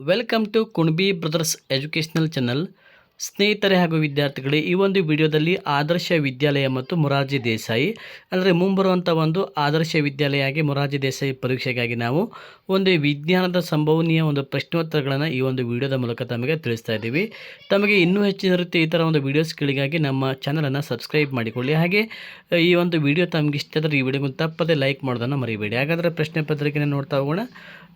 welcome to Kunabi brothers educational channel ಸ್ನೇಹಿತರೆ ಹಾಗೂ ವಿದ್ಯಾರ್ಥಿಗಳೇ, ಈ ಒಂದು ವಿಡಿಯೋದಲ್ಲಿ ಆದರ್ಶ ವಿದ್ಯಾಲಯ ಮತ್ತು ಮೊರಾರ್ಜಿ ದೇಸಾಯಿ, ಅಂದರೆ ಮುಂಬರುವಂಥ ಒಂದು ಆದರ್ಶ ವಿದ್ಯಾಲಯ ಆಗಿ ಮೊರಾರ್ಜಿ ದೇಸಾಯಿ ಪರೀಕ್ಷೆಗಾಗಿ ನಾವು ಒಂದು ವಿಜ್ಞಾನದ ಸಂಭವನೀಯ ಒಂದು ಪ್ರಶ್ನೋತ್ತರಗಳನ್ನು ಈ ಒಂದು ವಿಡಿಯೋದ ಮೂಲಕ ತಮಗೆ ತಿಳಿಸ್ತಾ ಇದ್ದೀವಿ. ತಮಗೆ ಇನ್ನೂ ಹೆಚ್ಚಿನ ರೀತಿ ಈ ಥರ ಒಂದು ವೀಡಿಯೋಸ್ಗಳಿಗಾಗಿ ನಮ್ಮ ಚಾನಲನ್ನು ಸಬ್ಸ್ಕ್ರೈಬ್ ಮಾಡಿಕೊಳ್ಳಿ. ಹಾಗೆ, ಈ ಒಂದು ವಿಡಿಯೋ ತಮಗೆ ಇಷ್ಟ ಆದರೆ ಈ ವಿಡಿಯೋಗೂ ತಪ್ಪದೇ ಲೈಕ್ ಮಾಡೋದನ್ನು ಮರಿಬೇಡಿ. ಹಾಗಾದರೆ ಪ್ರಶ್ನೆ ಪತ್ರಿಕೆಯನ್ನು ನೋಡ್ತಾ ಹೋಗೋಣ.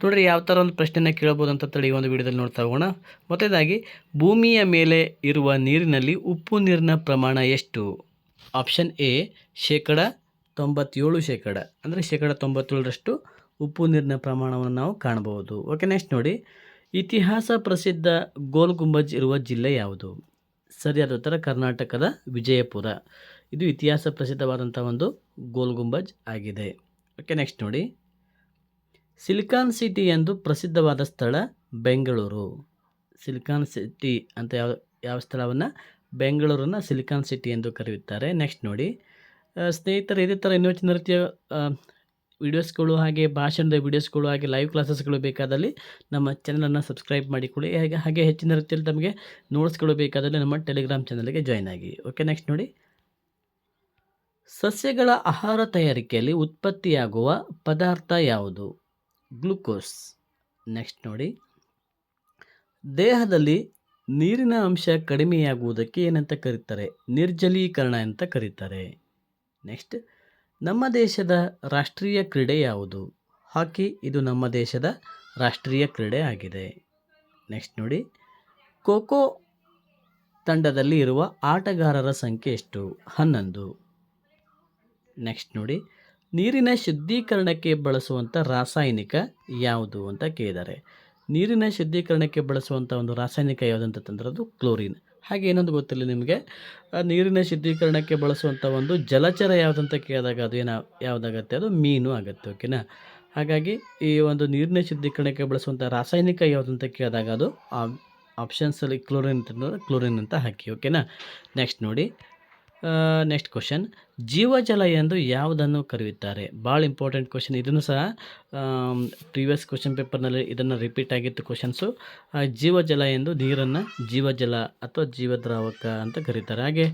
ನೋಡ್ರಿ, ಯಾವ ಥರ ಒಂದು ಪ್ರಶ್ನೆನ ಕೇಳ್ಬೋದು ಅಂತ ಹೇಳಿ ಈ ಒಂದು ವಿಡಿಯೋದಲ್ಲಿ ನೋಡ್ತಾ ಹೋಗೋಣ. ಮೊದಲಾಗಿ ಭೂಮಿಯ ಮೇಲೆ ಇರುವ ನೀರಿನಲ್ಲಿ ಉಪ್ಪು ನೀರಿನ ಪ್ರಮಾಣ ಎಷ್ಟು? ಆಪ್ಷನ್ ಎ ಶೇಕಡ ತೊಂಬತ್ತೇಳು ಶೇಕಡ. ಅಂದರೆ ಶೇಕಡ ತೊಂಬತ್ತೇಳರಷ್ಟು ಉಪ್ಪು ನೀರಿನ ಪ್ರಮಾಣವನ್ನು ನಾವು ಕಾಣಬಹುದು. ಓಕೆ ನೆಕ್ಸ್ಟ್ ನೋಡಿ. ಇತಿಹಾಸ ಪ್ರಸಿದ್ಧ ಗೋಲ್ ಗುಂಬಜ್ ಇರುವ ಜಿಲ್ಲೆ ಯಾವುದು? ಸರಿಯಾದ ಉತ್ತರ ಕರ್ನಾಟಕದ ವಿಜಯಪುರ. ಇದು ಇತಿಹಾಸ ಪ್ರಸಿದ್ಧವಾದಂಥ ಒಂದು ಗೋಲ್ ಗುಂಬಜ್ ಆಗಿದೆ. ಓಕೆ ನೆಕ್ಸ್ಟ್ ನೋಡಿ. ಸಿಲಿಕಾನ್ ಸಿಟಿ ಎಂದು ಪ್ರಸಿದ್ಧವಾದ ಸ್ಥಳ ಬೆಂಗಳೂರು. ಸಿಲಿಕಾನ್ ಸಿಟಿ ಅಂತ ಯಾವ ಯಾವ ಸ್ಥಳವನ್ನು? ಬೆಂಗಳೂರನ್ನು ಸಿಲಿಕಾನ್ ಸಿಟಿ ಎಂದು ಕರೆಯುತ್ತಾರೆ. ನೆಕ್ಸ್ಟ್ ನೋಡಿ. ಸ್ನೇಹಿತರೆ, ಇದೇ ಥರ ಇನ್ನೂ ಹೆಚ್ಚಿನ ರೀತಿಯ ವೀಡಿಯೋಸ್ಗಳು ಹಾಗೆ ಭಾಷಣದ ವಿಡಿಯೋಸ್ಗಳು ಹಾಗೆ ಲೈವ್ ಕ್ಲಾಸಸ್ಗಳು ಬೇಕಾದಲ್ಲಿ ನಮ್ಮ ಚಾನಲನ್ನು ಸಬ್ಸ್ಕ್ರೈಬ್ ಮಾಡಿಕೊಳ್ಳಿ. ಹಾಗೆ ಹಾಗೆ ಹೆಚ್ಚಿನ ರೀತಿಯಲ್ಲಿ ತಮಗೆ ನೋಟ್ಸ್ಗಳು ಬೇಕಾದಲ್ಲಿ ನಮ್ಮ ಟೆಲಿಗ್ರಾಮ್ ಚಾನಲ್ಗೆ ಜಾಯ್ನ್ ಆಗಿ. ಓಕೆ ನೆಕ್ಸ್ಟ್ ನೋಡಿ. ಸಸ್ಯಗಳ ಆಹಾರ ತಯಾರಿಕೆಯಲ್ಲಿ ಉತ್ಪತ್ತಿಯಾಗುವ ಪದಾರ್ಥ ಯಾವುದು? ಗ್ಲುಕೋಸ್. ನೆಕ್ಸ್ಟ್ ನೋಡಿ. ದೇಹದಲ್ಲಿ ನೀರಿನ ಅಂಶ ಕಡಿಮೆಯಾಗುವುದಕ್ಕೆ ಏನಂತ ಕರೀತಾರೆ? ನಿರ್ಜಲೀಕರಣ ಅಂತ ಕರೀತಾರೆ. ನೆಕ್ಸ್ಟ್, ನಮ್ಮ ದೇಶದ ರಾಷ್ಟ್ರೀಯ ಕ್ರೀಡೆ ಯಾವುದು? ಹಾಕಿ, ಇದು ನಮ್ಮ ದೇಶದ ರಾಷ್ಟ್ರೀಯ ಕ್ರೀಡೆ ಆಗಿದೆ. ನೆಕ್ಸ್ಟ್ ನೋಡಿ, ಖೋಖೋ ತಂಡದಲ್ಲಿ ಇರುವ ಆಟಗಾರರ ಸಂಖ್ಯೆ ಎಷ್ಟು? ಹನ್ನೊಂದು. ನೆಕ್ಸ್ಟ್ ನೋಡಿ, ನೀರಿನ ಶುದ್ಧೀಕರಣಕ್ಕೆ ಬಳಸುವಂಥ ರಾಸಾಯನಿಕ ಯಾವುದು ಅಂತ ಕೇಳಿದ್ದಾರೆ. ನೀರಿನ ಶುದ್ಧೀಕರಣಕ್ಕೆ ಬಳಸುವಂಥ ಒಂದು ರಾಸಾಯನಿಕ ಯಾವುದಂತ ತಂದ್ರೆ ಅದು ಕ್ಲೋರಿನ್. ಹಾಗೆ ಏನೊಂದು ಗೊತ್ತಿಲ್ಲ ನಿಮಗೆ ನೀರಿನ ಶುದ್ಧೀಕರಣಕ್ಕೆ ಬಳಸುವಂಥ ಒಂದು ಜಲಚರ ಯಾವುದಂತ ಕೇಳಿದಾಗ ಅದು ಏನು, ಯಾವುದಾಗತ್ತೆ? ಅದು ಮೀನು ಆಗುತ್ತೆ ಓಕೆನಾ ಹಾಗಾಗಿ ಈ ಒಂದು ನೀರಿನ ಶುದ್ಧೀಕರಣಕ್ಕೆ ಬಳಸುವಂಥ ರಾಸಾಯನಿಕ ಯಾವುದಂತ ಕೇಳಿದಾಗ ಅದು ಆಪ್ಷನ್ಸಲ್ಲಿ ಕ್ಲೋರಿನ್ ಅಂತಂದ್ರೆ ಕ್ಲೋರಿನ್ ಅಂತ ಹಾಕಿ ಓಕೆನಾ ನೆಕ್ಸ್ಟ್ ನೋಡಿ ನೆಕ್ಸ್ಟ್ ಕ್ವಶನ್ ಜೀವಜಲ ಎಂದು ಯಾವುದನ್ನು ಕರೆಯುತ್ತಾರೆ? ಭಾಳ ಇಂಪಾರ್ಟೆಂಟ್ ಕ್ವಶನ್ ಇದನ್ನು ಸಹ ಪ್ರೀವಿಯಸ್ ಕ್ವಶನ್ ಪೇಪರ್ನಲ್ಲಿ ಇದನ್ನು ರಿಪೀಟ್ ಆಗಿತ್ತು ಕ್ವಶನ್ಸು ಜೀವಜಲ ಎಂದು ನೀರನ್ನು ಜೀವಜಲ ಅಥವಾ ಜೀವದ್ರಾವಕ ಅಂತ ಕರೀತಾರೆ. ಹಾಗೆ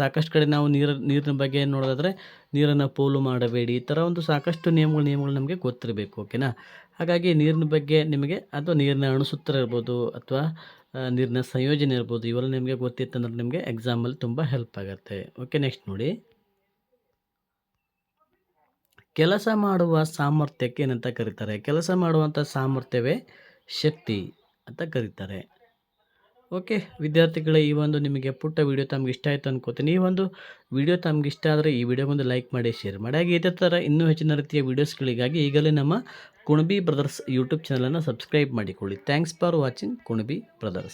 ಸಾಕಷ್ಟು ಕಡೆ ನಾವು ನೀರು, ನೀರಿನ ಬಗ್ಗೆ ನೋಡೋದಾದರೆ ನೀರನ್ನು ಪೋಲು ಮಾಡಬೇಡಿ. ಈ ಥರ ಒಂದು ಸಾಕಷ್ಟು ನಿಯಮಗಳು ನಿಯಮಗಳು ನಮಗೆ ಗೊತ್ತಿರಬೇಕು ಓಕೆನಾ ಹಾಗಾಗಿ ನೀರಿನ ಬಗ್ಗೆ ನಿಮಗೆ ಅಥವಾ ನೀರಿನ ಅಣುಸೂತ್ರ ಇರ್ಬೋದು ಅಥವಾ ನೀರಿನ ಸಂಯೋಜನೆ ಇರ್ಬೋದು, ಇವೆಲ್ಲ ನಿಮಗೆ ಗೊತ್ತಿತ್ತಂದ್ರೆ ನಿಮಗೆ ಎಕ್ಸಾಮಲ್ಲಿ ತುಂಬ ಹೆಲ್ಪ್ ಆಗುತ್ತೆ. ಓಕೆ ನೆಕ್ಸ್ಟ್ ನೋಡಿ. ಕೆಲಸ ಮಾಡುವ ಸಾಮರ್ಥ್ಯಕ್ಕೆ ಏನಂತ ಕರೀತಾರೆ? ಕೆಲಸ ಮಾಡುವಂಥ ಸಾಮರ್ಥ್ಯವೇ ಶಕ್ತಿ ಅಂತ ಕರೀತಾರೆ. ಓಕೆ, ವಿದ್ಯಾರ್ಥಿಗಳೇ, ಈ ಒಂದು ನಿಮಗೆ ಪುಟ್ಟ ವಿಡಿಯೋ ತಮ್ಗೆ ಇಷ್ಟ ಆಯಿತು ಅನ್ಕೋತೀನಿ. ಈ ಒಂದು ವಿಡಿಯೋ ತಮ್ಗೆ ಇಷ್ಟ ಆದರೆ ಈ ವಿಡಿಯೋಗೊಂದು ಲೈಕ್ ಮಾಡಿ, ಶೇರ್ ಮಾಡಿ. ಹಾಗೆ ಇದೇ ಥರ ಇನ್ನೂ ಹೆಚ್ಚಿನ ರೀತಿಯ ವೀಡಿಯೋಸ್ಗಳಿಗಾಗಿ ಈಗಲೇ ನಮ್ಮ ಕುಣಬಿ ಬ್ರದರ್ಸ್ ಯೂಟ್ಯೂಬ್ ಚಾನಲನ್ನು ಸಬ್ಸ್ಕ್ರೈಬ್ ಮಾಡಿಕೊಳ್ಳಿ. Thanks for watching Kunabi brothers.